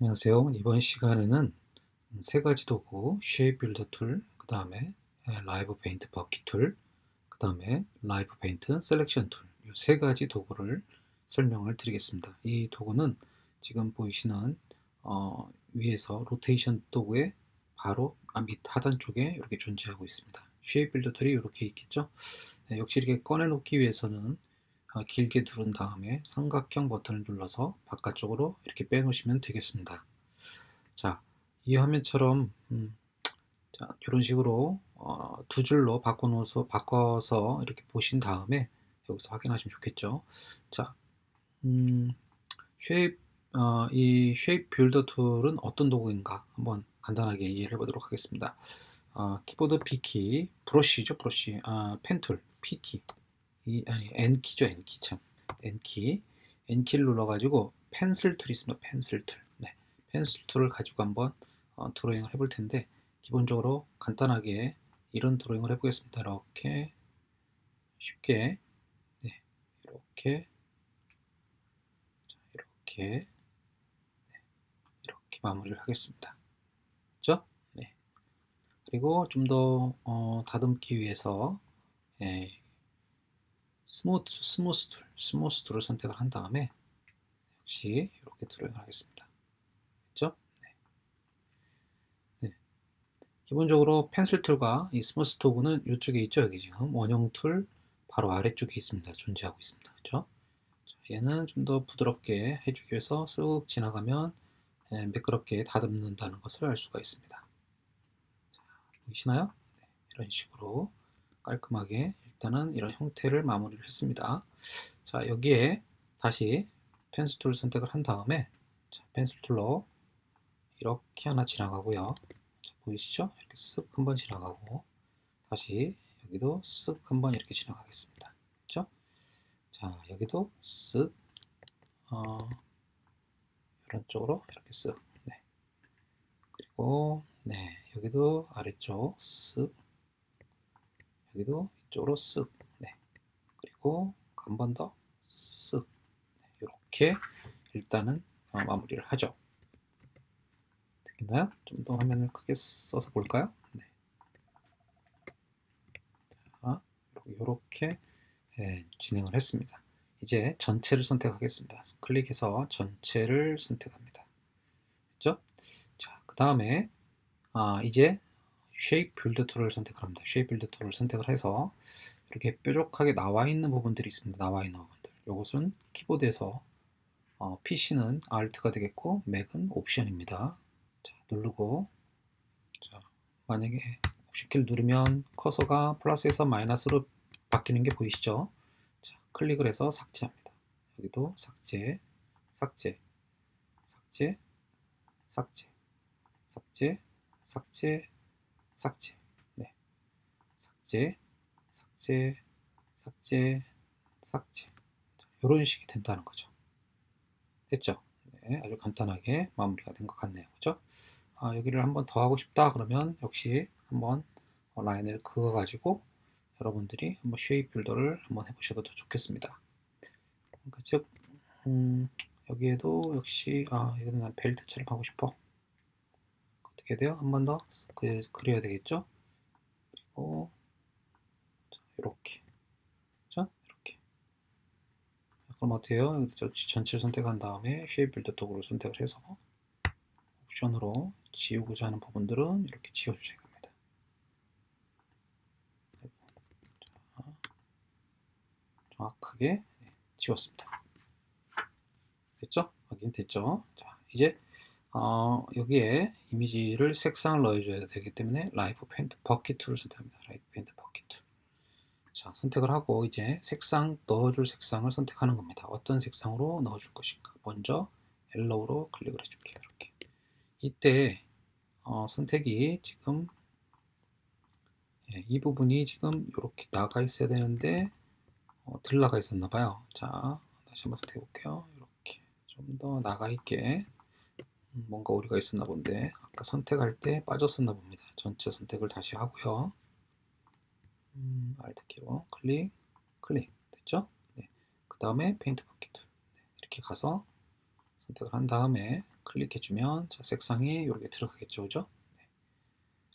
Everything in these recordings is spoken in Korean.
안녕하세요. 이번 시간에는 세 가지 도구, 쉐입 빌더 툴, 그 다음에 라이브 페인트 버킷 툴, 그 다음에 라이브 페인트 셀렉션 툴, 이 세 가지 도구를 설명을 드리겠습니다. 이 도구는 지금 보이시는 어, 위에서 로테이션 도구의 바로 밑 하단 쪽에 이렇게 존재하고 있습니다. 쉐입 빌더 툴이 이렇게 있겠죠. 네, 역시 이렇게 꺼내놓기 위해서는 어, 길게 누른 다음에 삼각형 버튼을 눌러서 바깥쪽으로 이렇게 빼놓으시면 되겠습니다. 자, 이 화면처럼 음, 자, 이런 식으로 어, 두 줄로 바꿔놓어서 바꿔서 이렇게 보신 다음에 여기서 확인하시면 좋겠죠. 자, 음, 쉐입 어, 이 쉐입 빌더 툴은 어떤 도구인가 한번 간단하게 이해를 해보도록 하겠습니다. 어, 키보드 B키, 브러쉬죠, 브러쉬, 아, 펜툴, P키, 이 아니 N키죠 N키 참 N키 N키를 눌러가지고 펜슬 툴이 있습니다 펜슬 툴 네. 펜슬 툴을 가지고 한번 어, 드로잉을 해볼 텐데 기본적으로 간단하게 이런 드로잉을 해보겠습니다 이렇게 쉽게 네. 이렇게 자, 이렇게 네. 이렇게 마무리를 하겠습니다 그죠? 네. 그리고 좀 더 어, 다듬기 위해서 예, 스무트, 스무스 툴, 스무스 툴을 선택을 한 다음에 역시 이렇게 드로잉을 하겠습니다. 됐죠? 네. 네. 기본적으로 펜슬 툴과 이 스무스 도구는 이쪽에 있죠. 여기 지금 원형 툴 바로 아래쪽에 있습니다. 존재하고 있습니다. 그렇죠? 얘는 좀 더 부드럽게 해주기 위해서 쑥 지나가면 예, 매끄럽게 다듬는다는 것을 알 수가 있습니다. 자, 보이시나요? 네, 이런 식으로 깔끔하게 일단은 이런 형태를 마무리를 했습니다. 자, 여기에 다시 펜슬 툴을 선택을 한 다음에 자, 펜슬 툴로 이렇게 하나 지나가고요. 자, 보이시죠? 이렇게 쓱 한 번 지나가고 다시 여기도 쓱 한 번 이렇게 지나가겠습니다. 그렇죠? 자, 여기도 쓱 어, 이런 쪽으로 이렇게 쓱 네. 그리고 네, 여기도 아래쪽 쓱 여기도 이쪽으로 쓱 네. 그리고 한 번 더쓱 네. 이렇게 일단은 어, 마무리를 하죠 되겠나요? 좀 더 화면을 크게 써서 볼까요? 네. 자, 이렇게 예, 진행을 했습니다 이제 전체를 선택하겠습니다 클릭해서 전체를 선택합니다 됐죠? 자, 그 다음에 아, 이제 쉐입 빌드 툴을 선택을 합니다. 쉐입 빌드 툴을 선택을 해서 이렇게 뾰족하게 나와 있는 부분들이 있습니다. 나와 있는 부분들. 이것은 키보드에서 어, PC는 Alt가 되겠고 Mac은 옵션입니다. 자, 누르고 자, 만약에 옵션키를 누르면 커서가 플러스에서 마이너스로 바뀌는 게 보이시죠? 자, 클릭을 해서 삭제합니다. 여기도 삭제, 삭제, 삭제, 삭제, 삭제, 삭제, 삭제, 네. 삭제, 삭제, 삭제, 삭제. 이런 식이 된다는 거죠. 됐죠? 네, 아주 간단하게 마무리가 된 것 같네요. 그죠? 아, 여기를 한번 더 하고 싶다 그러면 역시 한번 라인을 그어 가지고 여러분들이 한번 쉐입 빌더를 한번 해보셔도 좋겠습니다. 그러니까 즉 음, 여기에도 역시 아 이거는 난 벨트처럼 하고 싶어. 어떻게 돼요? 한 번 더 그려야 되겠죠? 그리고 이렇게 자 이렇게 그럼 해요? 전체를 선택한 다음에 쉐입 빌드 도구를 선택을 해서 옵션으로 지우고자 하는 부분들은 이렇게. 자, 정확하게 지웠습니다. 됐죠? 확인 됐죠? 자, 이제 어, 여기에 이미지를 색상을 넣어줘야 되기 때문에 라이프 페인트 버킷 툴을 선택합니다. 라이프 페인트 버킷 툴. 자, 선택을 하고 이제 색상 넣어줄 색상을 선택하는 겁니다. 어떤 색상으로 넣어줄 것인가. 먼저 옐로우로 클릭을 해줄게요. 이렇게. 이때 어, 선택이 지금 예, 이 부분이 지금 이렇게 나가 있어야 되는데 어, 들 나가 있었나 봐요. 자, 다시 한번 선택해 볼게요. 이렇게 좀 더 나가 있게 뭔가 오류가 있었나 본데 아까 선택할 때 빠졌었나 봅니다. 전체 선택을 다시 하고요. 음, Alt키로 클릭, 클릭 됐죠? 네. 그 다음에 페인트 버킷 툴 네. 이렇게 가서 선택을 한 다음에 클릭해주면 자, 색상이 이렇게 들어가겠죠, 그죠? 네.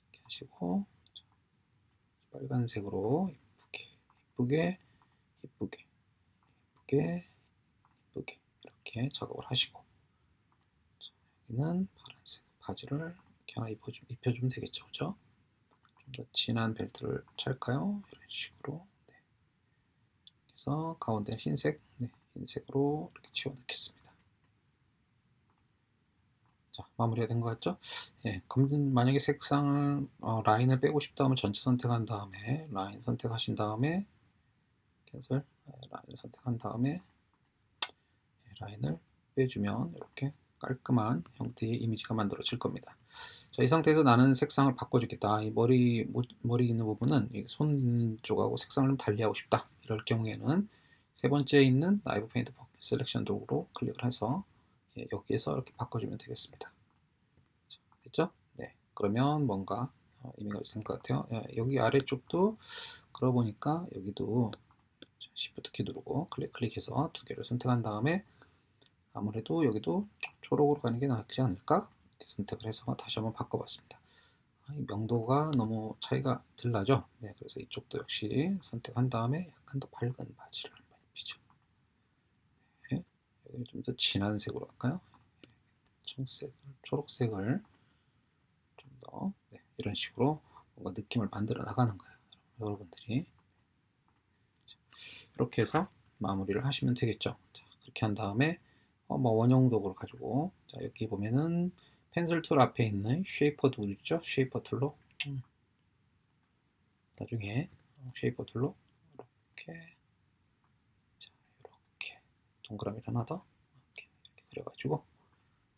이렇게 하시고 자, 빨간색으로 이쁘게, 이쁘게, 이쁘게, 이쁘게, 이쁘게 이렇게 작업을 하시고 자, 여기는 파란색 바지를 이렇게 하나 입혀주, 입혀주면 되겠죠, 그죠? 좀 더 진한 벨트를 찰까요? 이런 식으로. 네. 그래서 가운데 흰색, 네, 흰색으로 이렇게 치워 넣겠습니다. 자, 마무리가 된 것 같죠? 예, 그럼 만약에 색상을 어, 라인을 빼고 싶다 하면 전체 선택한 다음에 라인 선택하신 다음에 캔슬 예, 라인을 선택한 다음에 예, 라인을 빼주면 이렇게 깔끔한 형태의 이미지가 만들어질 겁니다. 자, 이 상태에서 나는 색상을 바꿔주겠다. 이 머리 모- 머리 있는 부분은 있는 쪽하고 색상을 좀 달리하고 싶다. 이럴 경우에는 세 번째 있는 라이브 페인트 셀렉션 도구로 클릭을 해서 예, 여기에서 이렇게 바꿔주면 되겠습니다. 자, 됐죠? 네. 그러면 뭔가 어, 의미가 된것 같아요. 예, 여기 아래쪽도 그러고 보니까 여기도 Shift 키 누르고 클릭 클릭해서 두 개를 선택한 다음에 아무래도 여기도 초록으로 가는 게 낫지 않을까? 선택을 해서 다시 한번 바꿔봤습니다. 아, 이 명도가 너무 차이가 들 나죠? 네, 그래서 이쪽도 역시 선택한 다음에 약간 더 밝은 바지를 한번 입히죠. 네, 여기 좀 더 진한 색으로 할까요? 청색, 초록색을 좀 더 네, 이런 식으로 뭔가 느낌을 만들어 나가는 거예요. 여러분들이 자, 이렇게 해서 마무리를 하시면 되겠죠. 자, 그렇게 한 다음에 어, 뭐 원형 도구를 가지고 자 여기 보면은 펜슬 툴 앞에 있는 쉐이퍼 툴 있죠? 쉐이퍼 툴로 음. 나중에 어, 쉐이퍼 툴로 이렇게 자 이렇게 동그라미를 하나 더 이렇게, 이렇게 그려가지고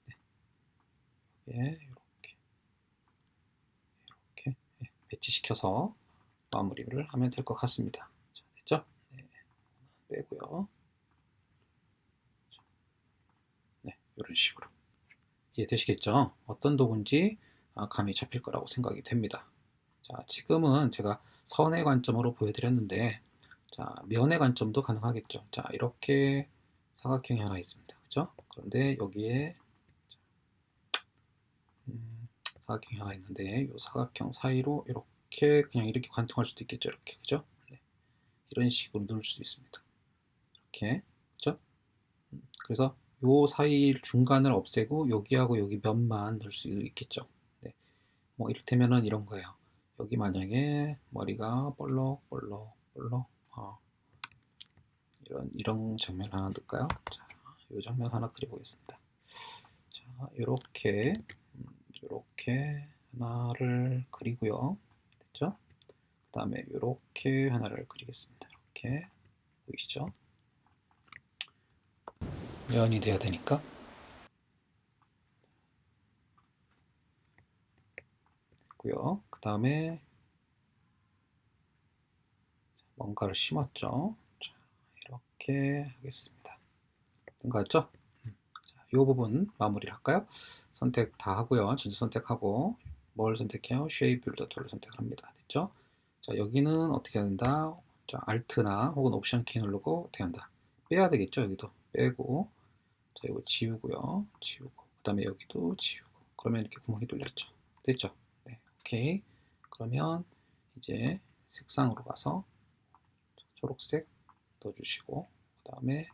네. 예, 이렇게 예, 배치시켜서 마무리를 하면 될 것 같습니다. 자, 됐죠? 네, 빼고요. 네, 이런 식으로 이해되시겠죠? 어떤 도구인지 아, 감이 잡힐 거라고 생각이 됩니다. 자, 지금은 제가 선의 관점으로 보여드렸는데, 자, 면의 관점도 가능하겠죠. 자, 이렇게 사각형이 하나 있습니다. 그죠? 그런데 여기에 음, 사각형이 하나 있는데, 이 사각형 사이로 이렇게 그냥 이렇게 관통할 수도 있겠죠. 이렇게 그죠? 네. 이런 식으로 누를 수 있습니다. 이렇게 그죠? 음, 그래서 요 사이 중간을 없애고 여기하고 여기 면만 넣을 수 있겠죠. 네. 뭐 이를테면은 이런 거예요. 여기 만약에 머리가 볼록 볼록 볼록 어, 이런 이런 장면 하나 넣을까요? 자, 이 장면 하나 그려보겠습니다. 자, 이렇게 이렇게 하나를 그리고요. 됐죠? 그 다음에 이렇게 하나를 그리겠습니다. 이렇게 보이시죠? 면이 돼야 되니까 됐고요. 그 다음에 뭔가를 심었죠. 자, 이렇게 하겠습니다. 음, 자, 이 부분 마무리를 할까요? 선택 다 하고요. 전체 선택하고 뭘 선택해요? 쉐입 빌더 툴을 선택합니다. 됐죠? 자, 여기는 어떻게 해야 된다? 자, 알트나 혹은 옵션 키 누르고 어떻게 한다? 빼야 되겠죠? 여기도 빼고 자, 이거 지우고요. 지우고. 그 다음에 여기도 지우고. 그러면 이렇게 구멍이 뚫렸죠. 됐죠? 네. 오케이. 그러면 이제 색상으로 가서 초록색 넣어주시고, 그 다음에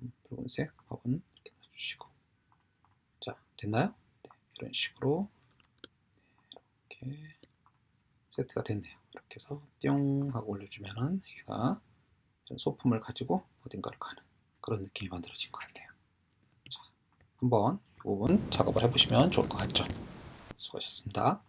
음, 붉은색 화분 이렇게 넣어주시고. 자, 됐나요? 네. 이런 식으로 이렇게 세트가 됐네요. 이렇게 해서 뿅 하고 올려주면은 얘가 좀 소품을 가지고 어딘가를 가는 그런 느낌이 만들어진 것 같네요. 자, 한번 이 부분 작업을 해보시면 좋을 것 같죠. 수고하셨습니다.